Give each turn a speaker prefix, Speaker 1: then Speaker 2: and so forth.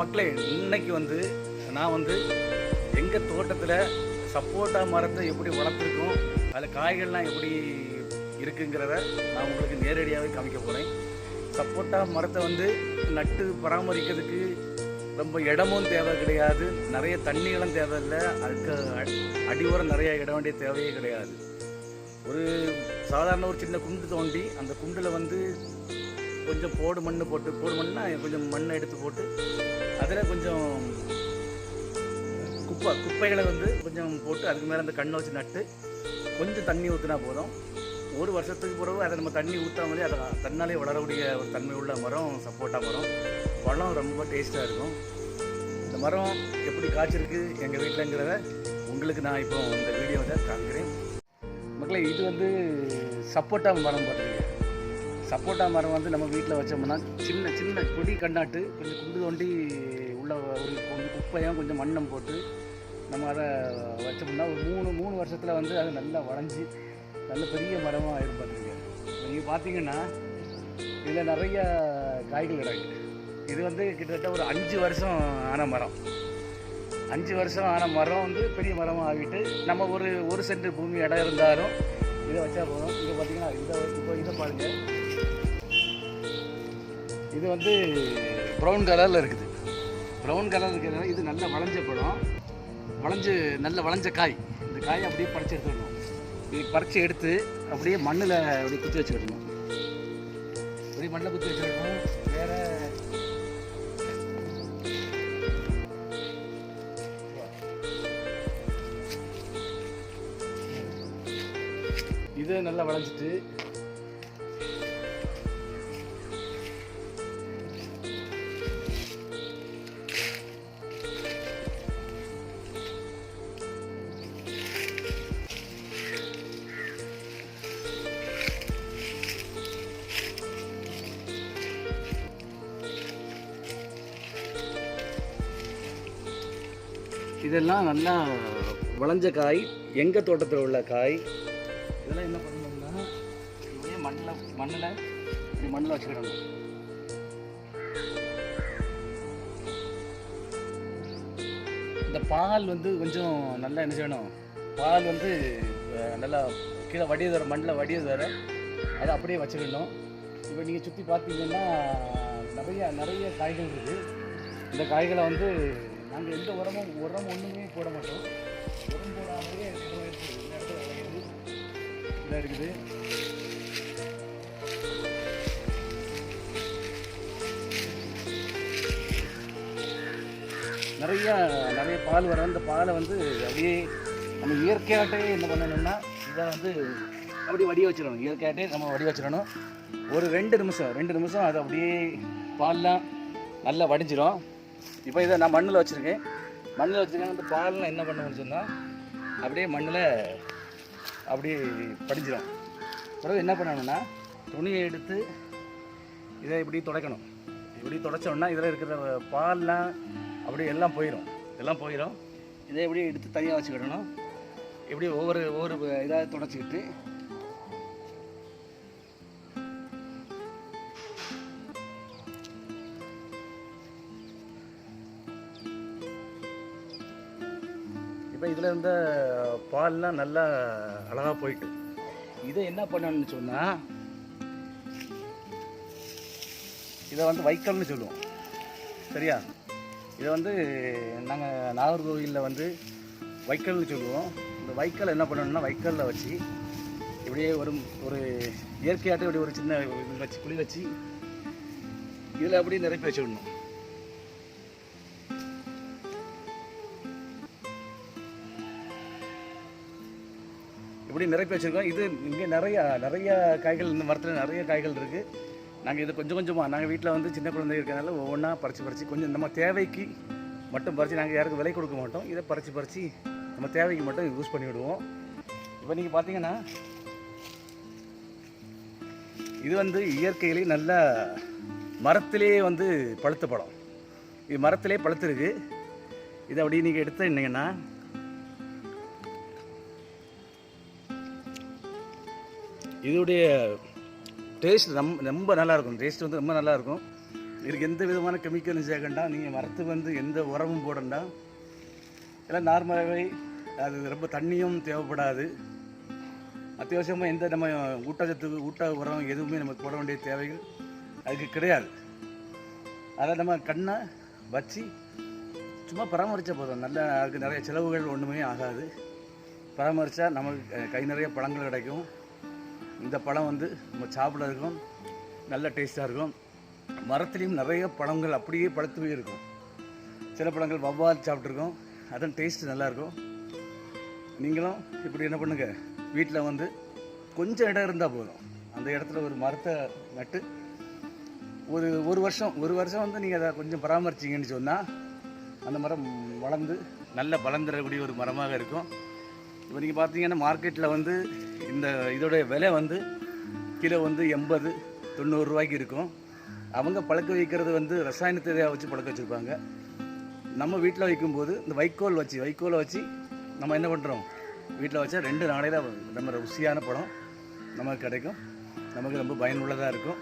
Speaker 1: மக்களே இன்னைக்கு வந்து நான் வந்து எங்கள் தோட்டத்தில் சப்போட்டா மரத்தை எப்படி வளர்த்துருக்கோம் அதில் காய்கள்லாம் எப்படி இருக்குங்கிறத நான் உங்களுக்கு நேரடியாகவே காமிக்க போகிறேன் சப்போட்டா மரத்தை வந்து நட்டு பராமரிக்கிறதுக்கு ரொம்ப இடமும் தேவை கிடையாது. நிறைய தண்ணிகளும் தேவையில்லை. அதுக்கு அடி அடியோரம் நிறைய இட வேண்டிய தேவையே கிடையாது. ஒரு சாதாரண ஒரு சின்ன குண்டு தோண்டி அந்த குண்டில் வந்து கொஞ்சம் போடு மண் போட்டு போடு மண்ணா கொஞ்சம் மண்ணை எடுத்து போட்டு அதில் கொஞ்சம் குப்பை குப்பைகளை வந்து கொஞ்சம் போட்டு அதுக்கு மேலே அந்த கண்ணை வச்சு நட்டு கொஞ்சம் தண்ணி ஊற்றினா போதும். ஒரு வருஷத்துக்கு பிறகு அதை நம்ம தண்ணி ஊற்றாமலே அதை தன்னாலே வளரக்கூடிய ஒரு தன்மை உள்ள மரம் சப்போட்டா மரம். பழம் ரொம்ப டேஸ்ட்டாக இருக்கும். இந்த மரம் எப்படி காய்ச்சிருக்கு எங்கள் வீட்டிலங்கிறத உங்களுக்கு நான் இப்போ இந்த வீடியோவில் காண்கிறேன் மக்களே இது வந்து சப்போட்டா மரம் பார்த்துருக்கீங்க சப்போட்டா மரம் வந்து நம்ம வீட்டில் வச்சோம்னா சின்ன சின்ன கொடி கண்ணாட்டு கொஞ்சம் குண்டு தோண்டி உள்ள ஒரு கொஞ்சம் குப்பையும் கொஞ்சம் மண்ணம் போட்டு நம்ம அதை வச்சோம்னா ஒரு மூணு மூணு வருஷத்தில் வந்து அது நல்லா வளைஞ்சி நல்ல பெரிய மரமாக ஆயிரும் நீங்கள் பார்த்தீங்கன்னா இதில் நிறைய காய்கள் கிடக்கு. இது வந்து கிட்டத்தட்ட ஒரு அஞ்சு வருஷம் ஆன மரம். அஞ்சு வருஷம் ஆன மரம் வந்து பெரிய மரமாக ஆகிட்டு நம்ம ஒரு ஒரு சென்ட் பூமி இடம் இருந்தாலும் இதை வச்சா போதும். இங்கே பார்த்தீங்கன்னா இந்த இப்போ இதை பாருங்கள் இது வந்து ப்ரௌன் கலரில் இருக்குது. ப்ரௌன் கலர் இருக்கிறதுனால இது நல்ல வளைஞ்ச பழம். வளைஞ்சு நல்ல வளைஞ்ச காய். இந்த காயை அப்படியே பறிச்சு எடுத்துடணும். இது பறிச்சு எடுத்து அப்படியே மண்ணில் அப்படியே குத்தி வச்சுக்கணும் அப்படியே மண்ணில் குத்தி வச்சுக்கணும் வேறு இதை நல்லா வளைஞ்சிட்டு இதெல்லாம் நல்லா வளைஞ்ச காய் எங்கள் தோட்டத்தில் உள்ள காய். இதெல்லாம் என்ன பண்ணணும்னா இப்படியே மண்ணில் மண்ணில் இப்படி மண்ணில் வச்சுக்கிடணும் இந்த பால் வந்து கொஞ்சம் நல்லா என்ன செய்யணும் பால் வந்து நல்லா கீழே வடிய தர மண்ணில் வடிய தர அதை அப்படியே வச்சுக்கிடணும் இப்போ நீங்கள் சுற்றி பார்த்தீங்கன்னா நிறைய நிறைய காய்கள் இருக்குது இந்த காய்களை வந்து நாங்கள் எந்த உரமும் உரம் ஒன்றுமே போட மாட்டோம். உரம் போடாமலே இதாக இருக்குது. நிறைய நிறைய பால் வரும் அந்த பாலை வந்து அப்படியே நம்ம இயற்கையாகட்டே என்ன பண்ணணும்னா இதை வந்து அப்படி வடிய வச்சிடணும். இயற்கையாட்டே நம்ம வடிய வச்சிடணும். ஒரு ரெண்டு நிமிஷம் ரெண்டு நிமிஷம் அது அப்படியே பால்லாம் நல்லா வடிஞ்சிடும் இப்போ இதை நான் மண்ணில் வச்சுருக்கேன். மண்ணில் வச்சுருக்கேன் அந்த பால்லாம் என்ன பண்ணுவோம்னு சொன்னால் அப்படியே மண்ணில் அப்படியே படிஞ்சிடும் பிறகு என்ன பண்ணணும்னா துணியை எடுத்து இதை இப்படி துடைக்கணும். இப்படி துடைச்சோம்னா இதில் இருக்கிற பால்லாம் அப்படியே எல்லாம் போயிடும் எல்லாம் போயிடும் இதை இப்படி எடுத்து தனியாக வச்சுக்கிடணும். இப்படி ஒவ்வொரு ஒவ்வொரு இதாக துடைச்சிக்கிட்டு இப்போ இதில் இருந்த பால்லாம் நல்லா அழகாக போயிட்டு இதை என்ன பண்ணணும்னு சொன்னால் இதை வந்து வைக்கல்னு சொல்லுவோம். சரியா? இதை வந்து நாங்கள் நாகர்கோவிலில் வந்து வைக்கல்னு சொல்லுவோம். இந்த வைக்கல் என்ன பண்ணணும்னா வைக்கலில் வச்சு இப்படியே ஒரு ஒரு இயற்கையாட்டு இப்படி ஒரு சின்ன வச்சு குழி வச்சு இதில் அப்படியே நிரப்பி வச்சு இப்படி நிரப்பி வச்சுருக்கோம். இது இங்கே நிறையா நிறைய காய்கள் இந்த மரத்தில் நிறைய காய்கள் இருக்குது நாங்கள் இது கொஞ்சம் கொஞ்சமாக நாங்கள் வீட்டில் வந்து சின்ன குழந்தை இருக்கிறனால ஒவ்வொன்றா பறித்து பறித்து கொஞ்சம் நம்ம தேவைக்கு மட்டும் பறித்து நாங்கள் யாருக்கும் விலை கொடுக்க மாட்டோம். இதை பறித்து பறித்து நம்ம தேவைக்கு மட்டும் யூஸ் பண்ணிவிடுவோம் இப்போ நீங்கள் பார்த்தீங்கன்னா இது வந்து இயற்கையிலே நல்ல மரத்திலே வந்து பழுத்த பழம். இது மரத்திலே பழுத்திருக்கு. இதை அப்படி நீங்கள் எடுத்துட்டீங்கன்னா இதோடைய டேஸ்ட் ரொம்ப ரொம்ப நல்லாயிருக்கும். டேஸ்ட் வந்து ரொம்ப நல்லாயிருக்கும். இதுக்கு எந்த விதமான கெமிக்கலும் சேர்க்கண்டா நீங்கள் மரத்துக்கு வந்து எந்த உரமும் போடண்டா. எல்லாம் நார்மலாகவே அது ரொம்ப தண்ணியும் தேவைப்படாது. அத்தியாவசியமாக எந்த நம்ம ஊட்டச்சத்து ஊட்ட உரம் எதுவுமே நமக்கு போட வேண்டிய தேவைகள் அதுக்கு கிடையாது. அதை நம்ம கண்ணை வச்சு சும்மா பராமரித்தா போதும். நல்ல அதுக்கு நிறைய செலவுகள் ஒன்றுமே ஆகாது. பராமரித்தா நமக்கு கை நிறைய பழங்கள் கிடைக்கும். இந்த பழம் வந்து நம்ம சாப்பிட்றதுக்கும் நல்ல டேஸ்ட்டாக இருக்கும். மரத்துலேயும் நிறைய பழங்கள் அப்படியே பழுத்து இருக்கும். சில பழங்கள் வவ்வால் சாப்பிட்ருக்கோம் அதன் டேஸ்ட் நல்லாயிருக்கும் நீங்களும் இப்படி என்ன பண்ணுங்கள் வீட்டில் வந்து கொஞ்சம் இடம் இருந்தால் போதும். அந்த இடத்துல ஒரு மரத்தை நட்டு ஒரு ஒரு வருஷம் ஒரு வருஷம் வந்து நீங்கள் அதை கொஞ்சம் பராமரிச்சிங்கன்னு சொன்னால் அந்த மரம் வளர்ந்து நல்ல பலம் ஒரு மரமாக இருக்கும். இப்போ நீங்கள் பார்த்தீங்கன்னா மார்க்கெட்டில் வந்து இந்த இதோடைய விலை வந்து கிலோ வந்து எண்பது தொண்ணூறு ரூபாய்க்கு இருக்கும். அவங்க பழக்க வைக்கிறது வந்து ரசாயனத்தை வச்சு பழக்க வச்சுருப்பாங்க. நம்ம வீட்டில் வைக்கும்போது இந்த வைக்கோல் வச்சு வைக்கோலை வச்சு நம்ம என்ன பண்ணுறோம் வீட்டில் வச்சா ரெண்டு நாளையில் நம்ம ருசியான பழம் நமக்கு கிடைக்கும். நமக்கு ரொம்ப பயனுள்ளதாக இருக்கும்.